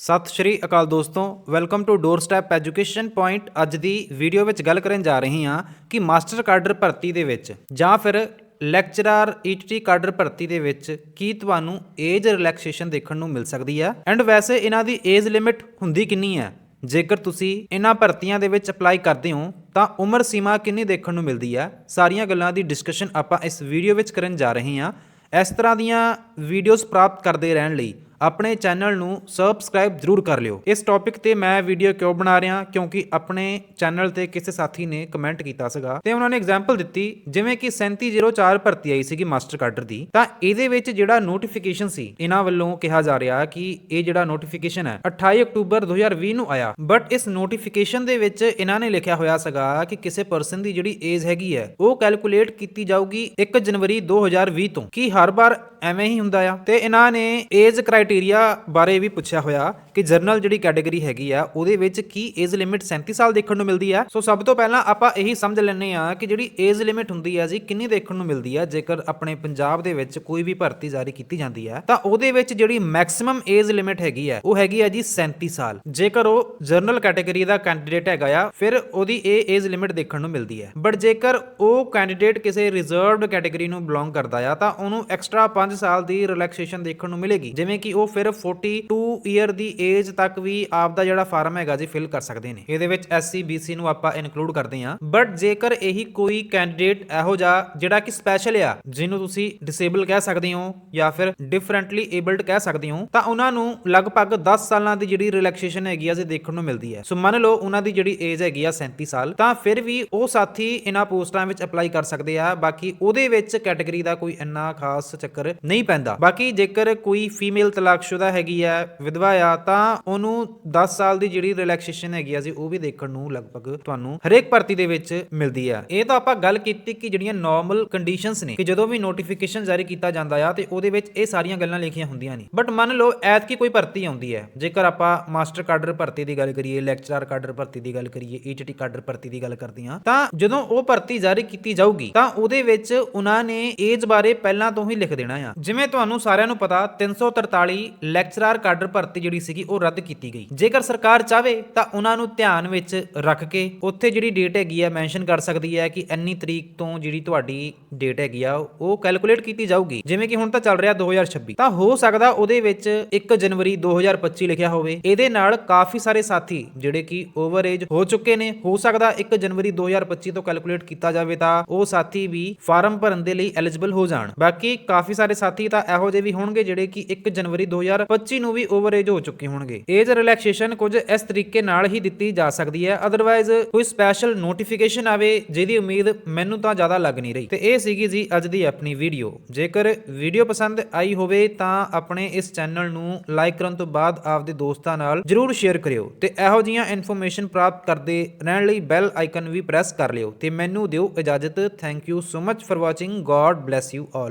ਸਤਿ ਸ਼੍ਰੀ ਅਕਾਲ ਦੋਸਤੋ welcome to doorstep education point ਅੱਜ ਦੀ ਵੀਡੀਓ ਵਿੱਚ ਗੱਲ ਕਰਨ ਜਾ ਰਹੀ ਹਾਂ ਕਿ ਮਾਸਟਰ ਕਾਡਰ ਭਰਤੀ ਦੇ ਵਿੱਚ ਜਾਂ ਫਿਰ ਲੈਕਚਰਰ ਈਟੀਟੀ ਕਾਡਰ ਭਰਤੀ ਦੇ ਵਿੱਚ ਕੀ ਤੁਹਾਨੂੰ ਏਜ ਰਿਲੈਕਸੇਸ਼ਨ ਦੇਖਣ ਨੂੰ ਮਿਲ ਸਕਦੀ ਹੈ ਐਂਡ ਵੈਸੇ ਇਹਨਾਂ ਦੀ ਏਜ ਲਿਮਿਟ ਹੁੰਦੀ ਕਿੰਨੀ ਹੈ ਜੇਕਰ ਤੁਸੀਂ ਇਹਨਾਂ ਭਰਤੀਆਂ ਦੇ ਵਿੱਚ ਅਪਲਾਈ ਕਰਦੇ ਹੋ, ਤਾਂ ਉਮਰ ਸੀਮਾ ਕਿੰਨੀ ਦੇਖਣ ਨੂੰ ਮਿਲਦੀ ਹੈ ਸਾਰੀਆਂ ਗੱਲਾਂ ਦੀ ਡਿਸਕਸ਼ਨ ਆਪਾਂ ਇਸ ਵੀਡੀਓ ਵਿੱਚ ਕਰਨ ਜਾ ਰਹੇ ਹਾਂ। ਇਸ ਤਰ੍ਹਾਂ ਦੀਆਂ ਵੀਡੀਓਜ਼ ਪ੍ਰਾਪਤ ਕਰਦੇ ਰਹਿਣ ਲਈ ਆਪਣੇ ਚੈਨਲ ਨੂੰ ਸਬਸਕ੍ਰਾਈਬ ਜ਼ਰੂਰ ਕਰ ਲਿਓ। ਇਸ ਟੌਪਿਕ ਤੇ ਮੈਂ ਵੀਡੀਓ ਕਿਉਂ ਬਣਾ ਰਿਹਾ? ਕਿਉਂਕਿ ਆਪਣੇ ਚੈਨਲ ਤੇ ਕਿਸੇ ਸਾਥੀ ਨੇ ਕਮੈਂਟ ਕੀਤਾ ਸੀਗਾ ਤੇ ਉਹਨਾਂ ਨੇ ਐਗਜ਼ਾਮਪਲ ਦਿੱਤੀ, ਜਿਵੇਂ ਕਿ 3704 ਭਰਤੀ ਆਈ ਸੀਗੀ ਮਾਸਟਰ ਕਾਡਰ ਦੀ। ਤਾਂ ਇਹਦੇ ਵਿੱਚ ਜਿਹੜਾ ਨੋਟੀਫਿਕੇਸ਼ਨ ਸੀ, ਇਹਨਾਂ ਵੱਲੋਂ ਕਿਹਾ ਜਾ ਰਿਹਾ ਕਿ ਇਹ ਜਿਹੜਾ ਨੋਟੀਫਿਕੇਸ਼ਨ ਹੈ 28 ਅਕਤੂਬਰ 2020 ਨੂੰ ਆਇਆ। ਬਟ ਇਸ ਨੋਟੀਫਿਕੇਸ਼ਨ ਦੇ ਵਿੱਚ ਇਹਨਾਂ ਨੇ ਲਿਖਿਆ ਹੋਇਆ ਸੀਗਾ ਕਿ ਕਿਸੇ ਪਰਸਨ ਦੀ ਜਿਹੜੀ ਏਜ ਹੈਗੀ ਹੈ, ਉਹ ਕੈਲਕੂਲੇਟ ਕੀਤੀ ਜਾਊਗੀ 1 ਜਨਵਰੀ 2020 ਤੋਂ। ਕੀ ਹਰ ਵਾਰ ਐਵੇਂ ਹੀ ਹੁੰਦਾ ਆ? ਤੇ ਇਹਨਾਂ ਨੇ ਏਜ ਕ੍ਰਾਈਟੇਰੀਆ ਬਾਰੇ ਵੀ ਪੁੱਛਿਆ ਹੋਇਆ ਕਿ ਜਰਨਲ ਜਿਹੜੀ ਕੈਟਾਗਰੀ ਹੈਗੀ ਆ, ਉਹਦੇ ਵਿੱਚ ਕੀ ਏਜ ਲਿਮਿਟ 37 ਸਾਲ ਦੇਖਣ ਨੂੰ ਮਿਲਦੀ ਆ? ਸੋ ਸਭ ਤੋਂ ਪਹਿਲਾਂ ਆਪਾਂ ਇਹੀ ਸਮਝ ਲੈਣੇ ਆ ਕਿ ਜਿਹੜੀ ਏਜ ਲਿਮਿਟ ਹੁੰਦੀ ਆ ਜੀ, ਕਿੰਨੀ ਦੇਖਣ ਨੂੰ ਮਿਲਦੀ ਆ, ਜੇਕਰ ਆਪਣੇ ਪੰਜਾਬ ਦੇ ਵਿੱਚ ਕੋਈ ਵੀ ਭਰਤੀ ਜਾਰੀ ਕੀਤੀ ਜਾਂਦੀ ਆ, ਤਾਂ ਉਹਦੇ ਵਿੱਚ ਜਿਹੜੀ ਮੈਕਸਿਮਮ ਏਜ ਲਿਮਿਟ ਹੈਗੀ ਆ, ਉਹ ਹੈਗੀ ਆ ਜੀ 37 ਸਾਲ। ਜੇਕਰ ਉਹ ਜਰਨਲ ਕੈਟਾਗਰੀ ਦਾ ਕੈਂਡੀਡੇਟ ਹੈਗਾ ਆ, ਫਿਰ ਉਹਦੀ ਇਹ ਏਜ ਲਿਮਿਟ ਦੇਖਣ ਨੂੰ ਮਿਲਦੀ ਹੈ ਬਟ ਜੇਕਰ ਉਹ ਕੈਂਡੀਡੇਟ ਕਿਸੇ ਰਿਜ਼ਰਵਡ ਕੈਟਾਗਰੀ ਨੂੰ ਬਿਲੋਂਗ ਕਰਦਾ ਆ, ਤਾਂ ਉਹਨੂੰ ਐਕਸਟਰਾ 5 ਸਾਲ ਦੀ ਰਿਲੈਕਸੇਸ਼ਨ ਦੇਖਣ ਨੂੰ ਮਿਲੇਗੀ। ਜਿਵੇਂ ਕਿ ਉਹ ਫਿਰ 42 ਈਅਰ ਦੀ ਏਜ ਤੱਕ ਵੀ ਆਪ ਦਾ ਜਿਹੜਾ ਫਾਰਮ ਹੈਗਾ ਜੀ ਫਿਲ ਕਰ ਸਕਦੇ ਨੇ। ਇਹਦੇ ਵਿੱਚ ਐਸਸੀ ਬੀਸੀ ਨੂੰ ਆਪਾਂ ਇਨਕਲੂਡ ਕਰਦੇ ਹਾਂ। ਬਟ ਜੇਕਰ ਇਹੀ ਕੋਈ ਕੈਂਡੀਡੇਟ ਇਹੋ ਜਿਹਾ ਜਿਹੜਾ ਕਿ ਸਪੈਸ਼ਲ ਆ, ਜਿਹਨੂੰ ਤੁਸੀਂ ਡਿਸੇਬਲ ਕਹਿ ਸਕਦੇ ਹੋ ਜਾਂ ਫਿਰ ਡਿਫਰੈਂਟਲੀ ਏਬਲਡ ਕਹਿ ਸਕਦੇ ਹੋ, ਤਾਂ ਉਹਨਾਂ ਨੂੰ ਲਗਭਗ 10 ਸਾਲਾਂ ਦੀ ਜਿਹੜੀ ਰਿਲੈਕਸੇਸ਼ਨ ਹੈਗੀ ਆ ਜੇ ਦੇਖਣ ਨੂੰ ਮਿਲਦੀ ਹੈ। ਸੋ ਮੰਨ ਲਓ ਉਹਨਾਂ ਦੀ ਜਿਹੜੀ ਏਜ ਹੈਗੀ ਆ 37 ਸਾਲ, ਤਾਂ ਫਿਰ ਵੀ ਉਹ ਸਾਥੀ ਇਹਨਾਂ ਪੋਸਟਾਂ ਵਿੱਚ ਅਪਲਾਈ ਕਰ ਸਕਦੇ ਆ। ਬਾਕੀ ਉਹਦੇ ਵਿੱਚ ਕੈਟਾਗਰੀ ਦਾ ਕੋਈ ਇੰਨਾ ਖਾਸ ਚੱਕਰ ਨਹੀਂ ਪੈਂਦਾ। ਬਾਕੀ ਜੇਕਰ ਕੋਈ ਫੀਮੇਲ ਤਲਾਕਸ਼ੁਦਾ ਹੈਗੀ ਆ, ਵਿਧਵਾ ਆ, ਤਾਂ ਉਹਨੂੰ 10 ਸਾਲ ਦੀ ਜਿਹੜੀ ਰਿਲੈਕਸੇਸ਼ਨ ਹੈਗੀ ਆ ਜੀ ਉਹ ਵੀ ਦੇਖਣ ਨੂੰ ਲਗਭਗ ਤੁਹਾਨੂੰ ਹਰੇਕ ਭਰਤੀ ਦੇ ਵਿੱਚ ਮਿਲਦੀ ਆ। ਇਹ ਤਾਂ ਆਪਾਂ ਗੱਲ ਕੀਤੀ ਕਿ ਜਿਹੜੀਆਂ ਨਾਰਮਲ ਕੰਡੀਸ਼ਨਸ ਨੇ, ਕਿ ਜਦੋਂ ਵੀ ਨੋਟੀਫਿਕੇਸ਼ਨ ਜਾਰੀ ਕੀਤਾ ਜਾਂਦਾ ਆ ਤੇ ਉਹਦੇ ਵਿੱਚ ਇਹ ਸਾਰੀਆਂ ਗੱਲਾਂ ਲਿਖੀਆਂ ਹੁੰਦੀਆਂ ਨਹੀਂ ਬਟ ਮੰਨ ਲਓ, ਐਤਕੀ ਕੋਈ ਭਰਤੀ ਆਉਂਦੀ ਹੈ ਜੇਕਰ ਆਪਾਂ ਮਾਸਟਰ ਕਾਡਰ ਭਰਤੀ ਦੀ ਗੱਲ ਕਰੀਏ ਲੈਕਚਰਰ ਕਾਡਰ ਭਰਤੀ ਦੀ ਗੱਲ ਕਰੀਏ ਈਟੀਟੀ ਕਾਡਰ ਭਰਤੀ ਦੀ ਗੱਲ ਕਰਦੇ ਹਾਂ ਤਾਂ ਜਦੋਂ ਉਹ ਭਰਤੀ ਜਾਰੀ ਕੀਤੀ ਜਾਊਗੀ, ਤਾਂ ਉਹਦੇ ਵਿੱਚ ਉਹਨਾਂ ਨੇ ਏਜ ਬਾਰੇ ਪਹਿਲਾਂ ਤੋਂ ਹੀ ਲਿਖ ਦੇਣਾ ਆ। ਜਿਵੇਂ ਤੁਹਾਨੂੰ ਸਾਰਿਆਂ ਨੂੰ ਪਤਾ 343 ਲੈਕਚਰਾਰ ਕਾਡਰ ਭਰਤੀ ਜਿਹੜੀ ਸੀਗੀ ਉਹ ਰੱਦ ਕੀਤੀ ਗਈ। ਜੇਕਰ ਸਰਕਾਰ ਚਾਹੇ ਤਾਂ ਉਹਨਾਂ ਨੂੰ ਧਿਆਨ ਵਿੱਚ ਰੱਖ ਕੇ ਉੱਥੇ ਜਿਹੜੀ ਡੇਟ ਹੈਗੀ ਆ ਮੈਂਸ਼ਨ ਕਰ ਸਕਦੀ ਹੈ ਕਿ ਇੰਨੀ ਤਰੀਕ ਤੋਂ ਜਿਹੜੀ ਤੁਹਾਡੀ ਡੇਟ ਹੈਗੀ ਆ ਉਹ ਕੈਲਕੂਲੇਟ ਕੀਤੀ ਜਾਊਗੀ। ਜਿਵੇਂ ਕਿ ਹੁਣ ਤਾਂ ਚੱਲ ਰਿਹਾ 2026 ਤਾਂ ਹੋ ਸਕਦਾ ਉਹਦੇ ਵਿੱਚ 1 ਜਨਵਰੀ 2025 ਲਿਖਿਆ ਹੋਵੇ। ਇਹਦੇ ਨਾਲ ਕਾਫੀ ਸਾਰੇ ਸਾਥੀ ਜਿਹੜੇ ਕਿ ਓਵਰ ਏਜ ਹੋ ਚੁੱਕੇ ਨੇ। ਹੋ ਸਕਦਾ 1 ਜਨਵਰੀ 2025 ਤੋਂ ਕੈਲਕੂਲੇਟ ਕੀਤਾ ਜਾਵੇ ਤਾਂ ਉਹ ਸਾਥੀ ਵੀ ਫਾਰਮ ਭਰਨ ਦੇ ਲਈ ਐਲੀਜੀਬਲ ਹੋ ਜਾਣ। ਬਾਕੀ ਕਾਫੀ ਸਾਰੇ ਸਾਥੀ ਤਾਂ ਇਹੋ ਜਿਹੇ ਵੀ ਹੋਣਗੇ ਜਿਹੜੇ ਕਿ 1 ਜਨਵਰੀ 2025 ਨੂੰ ਵੀ ਓਵਰ ਹੋ ਚੁੱਕੇ ਹੋਣਗੇ। ਏਜ ਰਿਲੈਕਸੇਸ਼ਨ ਕੁਝ ਇਸ ਤਰੀਕੇ ਨਾਲ ਹੀ ਦਿੱਤੀ ਜਾ ਸਕਦੀ ਹੈ। ਅਦਰਵਾਈਜ਼ ਕੋਈ ਸਪੈਸ਼ਲ ਨੋਟੀਫਿਕੇਸ਼ਨ ਆਵੇ ਜਿਹਦੀ ਉਮੀਦ ਮੈਨੂੰ ਤਾਂ ਜ਼ਿਆਦਾ ਲੱਗ ਨਹੀਂ ਰਹੀ। ਤੇ ਇਹ ਸੀਗੀ ਜੀ ਅੱਜ ਦੀ ਆਪਣੀ ਵੀਡੀਓ ਜੇਕਰ ਵੀਡੀਓ ਪਸੰਦ ਆਈ ਹੋਵੇ ਤਾਂ ਆਪਣੇ ਇਸ ਚੈਨਲ ਨੂੰ ਲਾਈਕ ਕਰਨ ਤੋਂ ਬਾਅਦ ਆਪਦੇ ਦੋਸਤਾਂ ਨਾਲ ਜਰੂਰ ਸ਼ੇਅਰ ਕਰਿਓ। ਤੇ ਇਹੋ ਜੀਆਂ ਇਨਫੋਰਮੇਸ਼ਨ ਪ੍ਰਾਪਤ ਕਰਦੇ ਰਹਿਣ ਲਈ ਬੈਲ ਆਈਕਨ ਵੀ ਪ੍ਰੈਸ ਕਰ ਲਿਓ। ਤੇ ਮੈਨੂੰ ਦਿਓ ਇਜਾਜ਼ਤ। Thank you so much for watching god bless you all